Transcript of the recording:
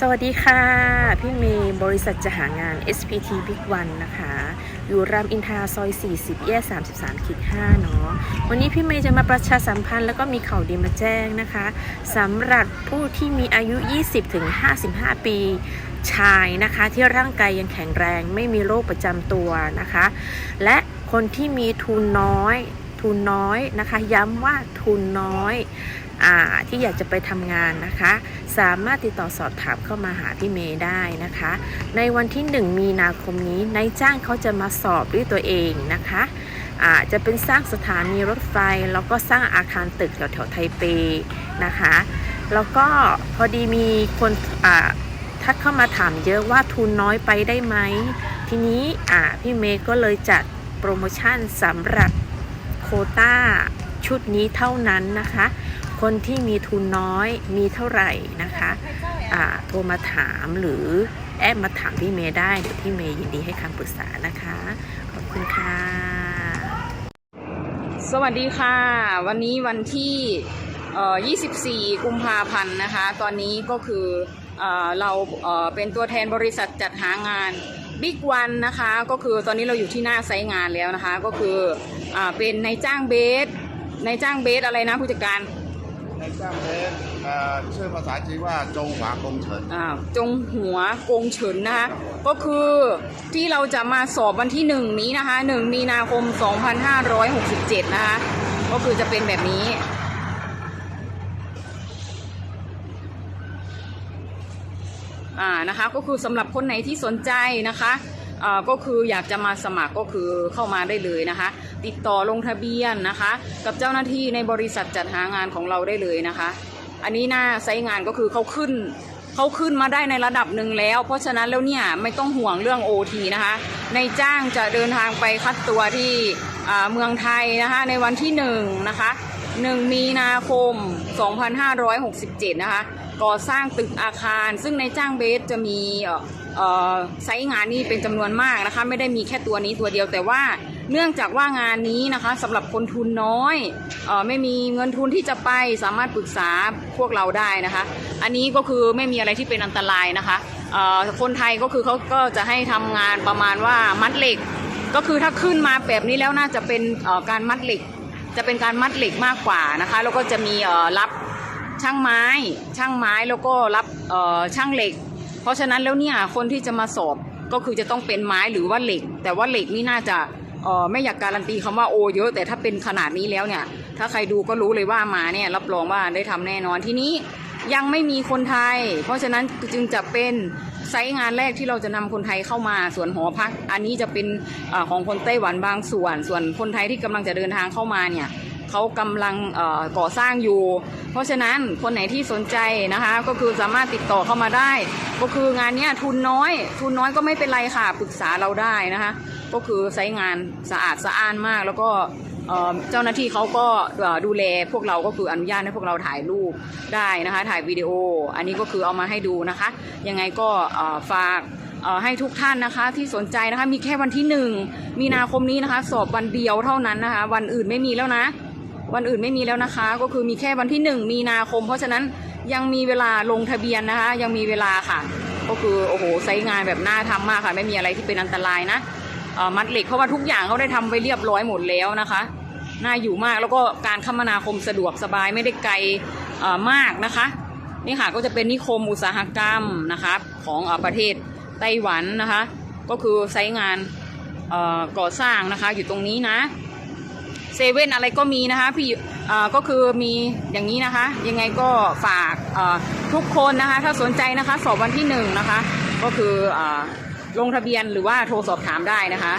สวัสดีค่ะ พี่เมย์บริษัทจะหางาน SPT Big One นะคะ อยู่รามอินทราซอย 40 แยก33ขีด5เนาะวันนี้พี่เมย์จะมาประชาสัมพันธ์แล้วก็มีข่าวดีมาแจ้งนะคะสำหรับผู้ที่มีอายุ 20-55 ปีชายนะคะที่ร่างกายยังแข็งแรงไม่มีโรคประจำตัวนะคะ และคนที่มีทุนน้อย ทุนน้อยนะคะ ย้ำว่าทุนน้อยอที่อยากจะไปทำงานนะคะ สามารถติดต่อสอบถามเข้ามาหาพี่เมย์ได้นะคะ ในวันที่ 1 มีนาคมนี้นายจ้างเขาจะมาสอบด้วยตัวเองนะคะอาจะเป็นสร้างสถานีรถไฟ แล้วก็สร้างอาคารตึกแถวแถวไทเปนะคะ แล้วก็พอดีมีคนทักเข้ามาถามเยอะว่าทุนน้อยไปได้ไหม ทีนี้พี่เมย์ก็เลยจัดโปรโมชั่นสำหรับ โคต้าชุดนี้เท่านั้นนะคะ คนที่มีทุนน้อยมีเท่าไหร่นะคะโทรมาถามหรือแอบมาถามพี่เมย์ได้เดี๋ยวพี่เมย์ยินดีให้คำปรึกษานะคะ ขอบคุณค่ะ สวัสดีค่ะ วันนี้วันที่24 กุมภาพันธ์นะคะ ตอนนี้ก็คือเอ่อเราเเป็นตัวแทนบริษัทจัดหางาน Big One นะคะก็คือตอนนี้เราอยู่ที่หน้าไซต์งานแล้วนะคะ ก็คืออาเป็นนายจ้างเบสนายจ้างเบสอะไรนะผู้จัดการในจ้างเบสเอ่อชื่อภาษาจีนว่าจงหวากงเฉินอ่าจงหัวกงเฉินนะคะก็คือที่เราจะมาสอบวันที่หนึ่งนี้นะคะหนึ่งมีนาคม 2567 นะคะก็คือจะเป็นแบบนี้ อ่านะคะก็คือสำหรับคนไหนที่สนใจนะคะอ่าก็คืออยากจะมาสมัครก็คือเข้ามาได้เลยนะคะ ติดต่อลงทะเบียนนะคะ กับเจ้าหน้าที่ในบริษัทจัดหางานของเราได้เลยนะคะ อันนี้หน้าไซต์งานก็คือเขาขึ้นเขาขึ้นมาได้ในระดับหนึ่งแล้ว เพราะฉะนั้นแล้วเนี่ยไม่ต้องห่วงเรื่อง OT นะคะ ในจ้างจะเดินทางไปคัดตัวที่เมืองไทยนะคะในวันที่หนึ่งนะคะ1มีนาคม 2567 นะคะ ก่อสร้างตึกอาคาร ซึ่งในจ้างเบสจะมีไซต์งานนี่เป็นจำนวนมากนะคะ ไม่ได้มีแค่ตัวนี้ตัวเดียวแต่ว่าเนื่องจากว่างานนี้นะคะสำหรับคนทุนน้อยออไม่มีเงินทุนที่จะไปสามารถปรึกษาพวกเราได้นะคะ อันนี้ก็คือไม่มีอะไรที่เป็นอันตรายนะคะคนไทยก็คือเขาก็จะให้ทำงานประมาณว่ามัดเหล็ก ก็คือถ้าขึ้นมาแบบนี้แล้วน่าจะเป็นการมัดเหล็ก จะเป็นการมัดเหล็กมากกว่านะคะ แล้วก็จะมีรับ ช่างไม้ช่างไม้แล้วก็รับเอ่อช่างเหล็ก เพราะฉะนั้นแล้วเนี่ยคนที่จะมาสอบก็คือจะต้องเป็นไม้หรือว่าเหล็ก แต่ว่าเหล็กนี่น่าจะเอ่อไม่อยากการันตีคำว่าโอเยอะ แต่ถ้าเป็นขนาดนี้แล้วเนี่ย ถ้าใครดูก็รู้เลยว่ามาเนี่ยรับรองว่าได้ทำแน่นอนทีนี้ยังไม่มีคนไทย เพราะฉะนั้นจึงจะเป็นไซต์งานแรกที่เราจะนำคนไทยเข้ามาส่วนหอพัก อันนี้จะเป็นอาของคนไต้หวันบางส่วน ส่วนคนไทยที่กำลังจะเดินทางเข้ามาเนี่ย เขากำลังก่อสร้างอยู่ เพราะฉะนั้นคนไหนที่สนใจนะคะ ก็คือสามารถติดต่อเข้ามาได้ ก็คืองานนี้ทุนน้อย ทุนน้อยก็ไม่เป็นไรค่ะปรึกษาเราได้นะคะ ก็คือไซงานสะอาดสะอ้านมากแล้วก็เจ้าหน้าที่เขาก็ดูแลพวกเราก็คืออนุญาตให้พวกเราถ่ายรูปได้นะคะ ถ่ายวิดีโอ อันนี้ก็คือเอามาให้ดูนะคะ ยังไงก็ฝากให้ทุกท่านนะคะที่สนใจนะคะมีแค่วันที่หนึ่งมีนาคมนี้นะคะ สอบวันเดียวเท่านั้นนะคะ วันอื่นไม่มีแล้วนะ วันอื่นไม่มีแล้วนะคะ ก็คือมีแค่วันที่หนึ่งมีนาคม เพราะฉะนั้นยังมีเวลาลงทะเบียนนะคะ ยังมีเวลาค่ะ ก็คือโอ้โหไซงานแบบน่าทำมากค่ะ ไม่มีอะไรที่เป็นอันตรายนะมัดเหล็กเพราะว่าทุกอย่างเขาได้ทำไปเรียบร้อยหมดแล้วนะคะน่าอยู่มากแล้วก็การคมนาคมสะดวกสบายไม่ได้ไกลมากนะคะนี่ค่ะก็จะเป็นนิคมอุตสาหกรรมนะคะของอประเทศไต้หวันนะคะ ก็คือไซงานก่อสร้างนะคะอยู่ตรงนี้นะ เซเว่นอะไรก็มีนะคะพี่ก็คือมีอย่างนี้นะคะ ยังไงก็ฝากทุกคนนะคะ ถ้าสนใจนะคะสอบวันที่หนึ่งนะคะ ก็คืออลงทะเบียนหรือว่าโทรสอบถามได้นะคะ